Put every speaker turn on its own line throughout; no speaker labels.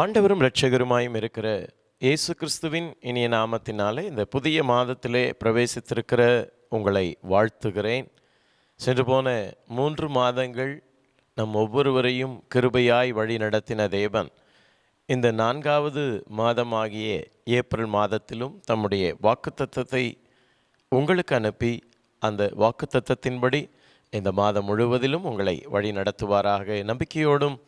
ஆண்டவரும் இரட்சகருமாயும் இருக்கிற இயேசு கிறிஸ்துவின் இனிய நாமத்தினாலே இந்த புதிய மாதத்திலே பிரவேசித்திருக்கிற உங்களை வாழ்த்துகிறேன். சென்று போன மூன்று மாதங்கள் நம் ஒவ்வொருவரையும் கிருபையாய் வழி நடத்தின தேவன். இந்த நான்காவது மாதமாகிய ஏப்ரல் மாதத்திலும் தம்முடைய வாக்குத்தத்தத்தை உங்களுக்கு அனுப்பி அந்த வாக்குத்தத்தத்தின்படி இந்த மாதம் முழுவதிலும் உங்களை வழி நடத்துவாராக. நம்பிக்கையோடும்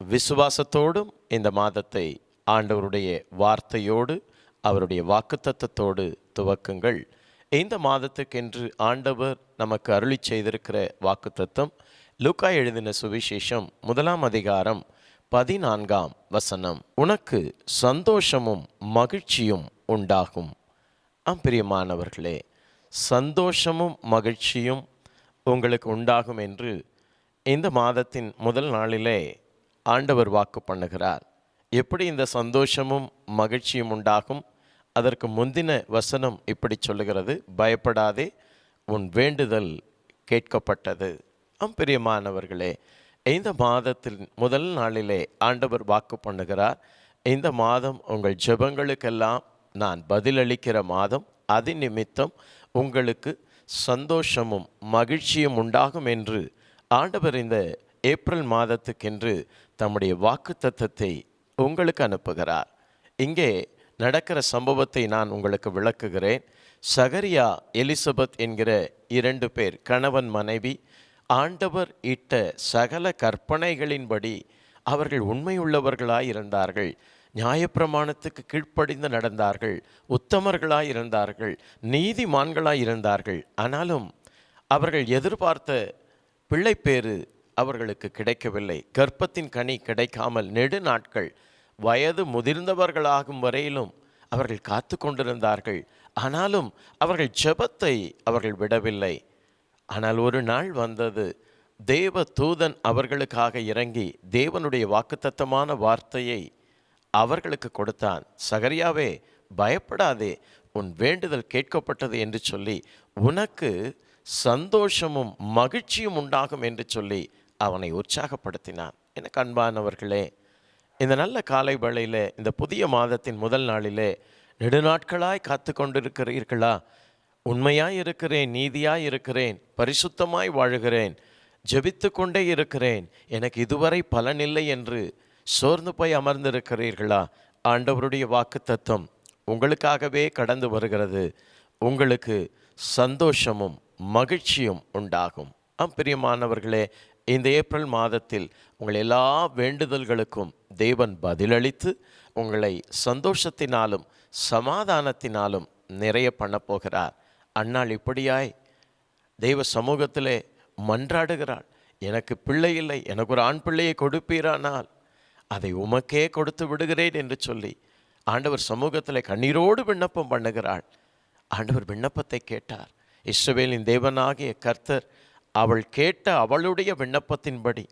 விசுவாசத்தோடும் இந்த மாதத்தை ஆண்டவருடைய வார்த்தையோடு அவருடைய வாக்குத்தத்தத்தோடு துவக்குங்கள். இந்த மாதத்துக்கென்று ஆண்டவர் நமக்கு அருளி செய்திருக்கிற வாக்குத்தத்தம் லூக்கா எழுதின சுவிசேஷம் முதலாம் அதிகாரம் பதினான்காம் வசனம். உனக்கு சந்தோஷமும் மகிழ்ச்சியும் உண்டாகும். ஆம் பிரியமானவர்களே சந்தோஷமும் மகிழ்ச்சியும் உங்களுக்கு உண்டாகும் என்று இந்த மாதத்தின் முதல் நாளிலே ஆண்டவர் வாக்கு பண்ணுகிறார். எப்படி இந்த சந்தோஷமும் மகிழ்ச்சியும் உண்டாகும்? அதற்கு முந்தின வசனம் இப்படி சொல்லுகிறது பயப்படாதே உன் வேண்டுதல் கேட்கப்பட்டது. அம்பிரியமானவர்களே இந்த மாதத்தில் முதல் நாளிலே ஆண்டவர் வாக்கு பண்ணுகிறார். இந்த மாதம் உங்கள் ஜெபங்களுக்கெல்லாம் நான் பதிலளிக்கிற மாதம். அது நிமித்தம் உங்களுக்கு சந்தோஷமும் மகிழ்ச்சியும் உண்டாகும் என்று ஆண்டவர் இந்த ஏப்ரல் மாதத்துக்கென்று தம்முடைய வாக்கு தத்தத்தை உங்களுக்கு அனுப்புகிறார். இங்கே நடக்கிற சம்பவத்தை நான் உங்களுக்கு விளக்குகிறேன். சகரியா எலிசபெத் என்கிற இரண்டு பேர் கணவன் மனைவி ஆண்டவர் இட்ட சகல கற்பனைகளின்படி அவர்கள் உண்மையுள்ளவர்களாய் இருந்தார்கள். நியாயப்பிரமாணத்துக்கு கீழ்ப்படிந்து நடந்தார்கள். உத்தமர்களாய் இருந்தார்கள். நீதிமான்களாய் இருந்தார்கள். ஆனாலும் அவர்கள் எதிர்பார்த்த பிள்ளைப்பேறு அவர்களுக்கு கிடைக்கவில்லை. கர்ப்பத்தின் கனி கிடைக்காமல் நெடு நாட்கள் வயது முதிர்ந்தவர்களாகும் வரையிலும் அவர்கள் காத்து கொண்டிருந்தார்கள். ஆனாலும் அவர்கள் ஜெபத்தை அவர்கள் விடவில்லை. ஆனால் ஒரு நாள் வந்தது. தேவ தூதன் அவர்களுக்காக இறங்கி தேவனுடைய வாக்குத்தத்தமான வார்த்தையை அவர்களுக்கு கொடுத்தான். சகரியாவே பயப்படாதே. உன் வேண்டுதல் கேட்கப்பட்டது என்று சொல்லி உனக்கு சந்தோஷமும் மகிழ்ச்சியும் உண்டாகும் என்று சொல்லி அவனை உற்சாகப்படுத்தினான். எனக்கு அன்பானவர்களே இந்த நல்ல காலை வேளையில் இந்த புதிய மாதத்தின் முதல் நாளிலே நெடுநாட்களாய் காத்து கொண்டிருக்கிறீர்களா? உண்மையாய் இருக்கிறேன் நீதியாய் இருக்கிறேன் பரிசுத்தமாய் வாழுகிறேன் ஜெபித்து கொண்டே இருக்கிறேன் எனக்கு இதுவரை பலனில்லை என்று சோர்ந்து போய் அமர்ந்திருக்கிறீர்களா? ஆண்டவருடைய வாக்கு தத்துவம் உங்களுக்காகவே கடந்து வருகிறது. உங்களுக்கு சந்தோஷமும் மகிழ்ச்சியும் உண்டாகும். ஆம் பிரியமானவர்களே இந்த ஏப்ரல் மாதத்தில் உங்கள் எல்லா வேண்டுதல்களுக்கும் தேவன் பதிலளித்து உங்களை சந்தோஷத்தினாலும் சமாதானத்தினாலும் நிறைய பண்ண போகிறார். அன்னாள் இப்படியாய் தெய்வ சமூகத்திலே மன்றாடுகிறாள். எனக்கு பிள்ளை இல்லை எனக்கு ஒரு ஆண் பிள்ளையை கொடுப்பீரானால் அதை உமக்கே கொடுத்து விடுகிறேன் என்று சொல்லி ஆண்டவர் சமூகத்தில் கண்ணீரோடு விண்ணப்பம் பண்ணுகிறாள். ஆண்டவர் விண்ணப்பத்தை கேட்டார். இஸ்ரவேலின் தேவனாகிய கர்த்தர் அவள் கேட்ட அவளுடைய விண்ணப்பத்தின்படி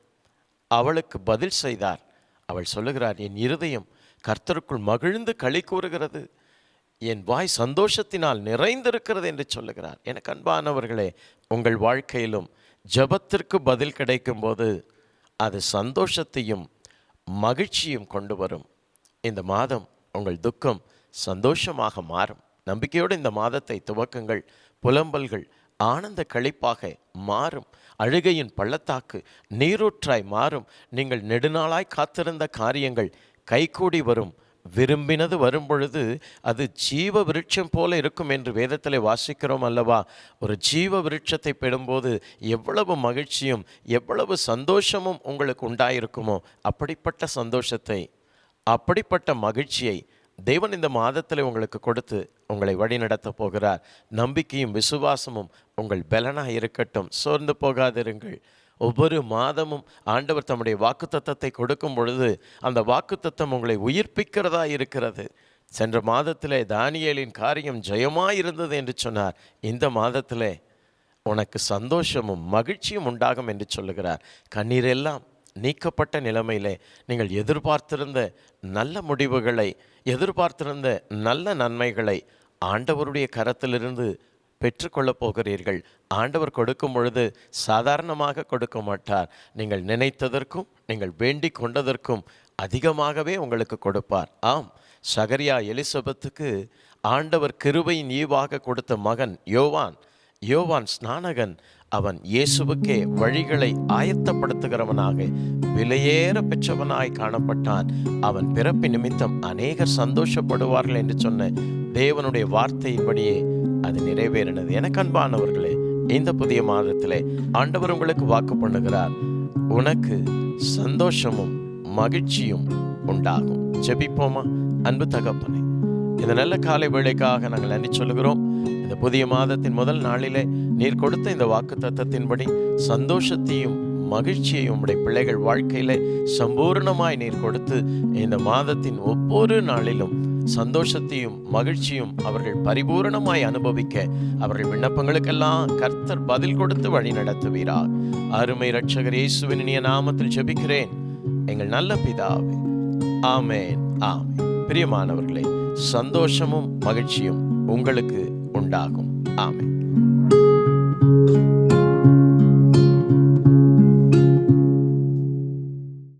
அவளுக்கு பதில் செய்தார். அவள் சொல்லுகிறார் என் இருதயம் கர்த்தருக்குள் மகிழ்ந்து களி கூறுகிறது. என் வாய் சந்தோஷத்தினால் நிறைந்திருக்கிறது என்று சொல்லுகிறார். எனக்கு அன்பானவர்களே உங்கள் வாழ்க்கையிலும் ஜபத்திற்கு பதில் கிடைக்கும்போது அது சந்தோஷத்தையும் மகிழ்ச்சியும் கொண்டு வரும். இந்த மாதம் உங்கள் துக்கம் சந்தோஷமாக மாறும். நம்பிக்கையோடு இந்த மாதத்தை துவக்குங்கள். புலம்பல்கள் ஆனந்த களிப்பாக மாறும். அழுகையின் பள்ளத்தாக்கு நீரூற்றாய் மாறும். நீங்கள் நெடுநாளாய் காத்திருந்த காரியங்கள் கைகூடி வரும். விரும்பினது வரும் பொழுது அது ஜீவ விருட்சம் போல இருக்கும் என்று வேதத்தில் வாசிக்கிறோம் அல்லவா? ஒரு ஜீவ விருட்சத்தை பெறும்போது எவ்வளவு மகிழ்ச்சியும் எவ்வளவு சந்தோஷமும் உங்களுக்கு உண்டாயிருக்குமோ? அப்படிப்பட்ட சந்தோஷத்தை அப்படிப்பட்ட மகிழ்ச்சியை தேவன் இந்த மாதத்தில் உங்களுக்கு கொடுத்து உங்களை வழிநடத்தப் போகிறார். நம்பிக்கையும் விசுவாசமும் உங்கள் பலனாக இருக்கட்டும். சோர்ந்து போகாதிருங்கள். ஒவ்வொரு மாதமும் ஆண்டவர் தம்முடைய வாக்குத்தத்தத்தை கொடுக்கும் பொழுது அந்த வாக்குத்தத்தம் உங்களை உயிர்ப்பிக்கிறதா இருக்கிறது. சென்ற மாதத்திலே தானியலின் காரியம் ஜெயமாக இருந்தது என்று சொன்னார். இந்த மாதத்திலே உனக்கு சந்தோஷமும் மகிழ்ச்சியும் உண்டாகும் என்று சொல்லுகிறார். கண்ணீரெல்லாம் நீக்கப்பட்ட நிலைமையிலே நீங்கள் எதிர்பார்த்திருந்த நல்ல முடிவுகளை எதிர்பார்த்திருந்த நல்ல நன்மைகளை ஆண்டவருடைய கரத்திலிருந்து பெற்றுக்கொள்ளப் போகிறீர்கள். ஆண்டவர் கொடுக்கும் பொழுது சாதாரணமாக கொடுக்க மாட்டார். நீங்கள் நினைத்ததற்கும் நீங்கள் வேண்டிக் கொண்டதற்கும் அதிகமாகவே உங்களுக்கு கொடுப்பார். ஆம் சகரியா எலிசபெத்துக்கு ஆண்டவர் கிருபையின் ஈவாக கொடுத்த மகன் யோவான். யோவான் ஸ்நானகன் அவன் இயேசுவுக்கே வழிகளை ஆயத்தப்படுத்துகிறவனாக விலையேற பெற்றவனாய் காணப்பட்டான். அவன் பிறப்பு நிமித்தம் அநேகர் சந்தோஷப்படுவார்கள் என்று சொன்ன தேவனுடைய வார்த்தையின்படியே அது நிறைவேறினது. எனக்கு அன்பானவர்களே இந்த புதிய மாதத்திலே ஆண்டவர் உங்களுக்கு வாக்கு பண்ணுகிறார். உனக்கு சந்தோஷமும் மகிழ்ச்சியும் உண்டாகும். ஜெபிப்போமா? அன்பு தகப்பனை இந்த நல்ல காலை வேளைக்காக நாங்கள் நன்றி சொல்லுகிறோம். இந்த புதிய மாதத்தின் முதல் நாளிலே நீர் கொடுத்த இந்த வாக்கு தத்தத்தின்படி சந்தோஷத்தையும் மகிழ்ச்சியையும் உடைய பிள்ளைகள் வாழ்க்கையிலே சம்பூர்ணமாய் நீர் கொடுத்து இந்த மாதத்தின் ஒவ்வொரு நாளிலும் சந்தோஷத்தையும் மகிழ்ச்சியும் அவர்கள் பரிபூரணமாய் அனுபவிக்க அவர்கள் விண்ணப்பங்களுக்கெல்லாம் கர்த்தர் பதில் கொடுத்து வழி நடத்துவீரார் அருமை ரட்சகர் இயேசுவின் இனிய நாமத்தில் ஜெபிக்கிறேன். எங்கள் நல்ல பிதாவே. ஆமேன் ஆமே பிரியமானவர்களே சந்தோஷமும் மகிழ்ச்சியும் உங்களுக்கு உண்டாகும். ஆமென்.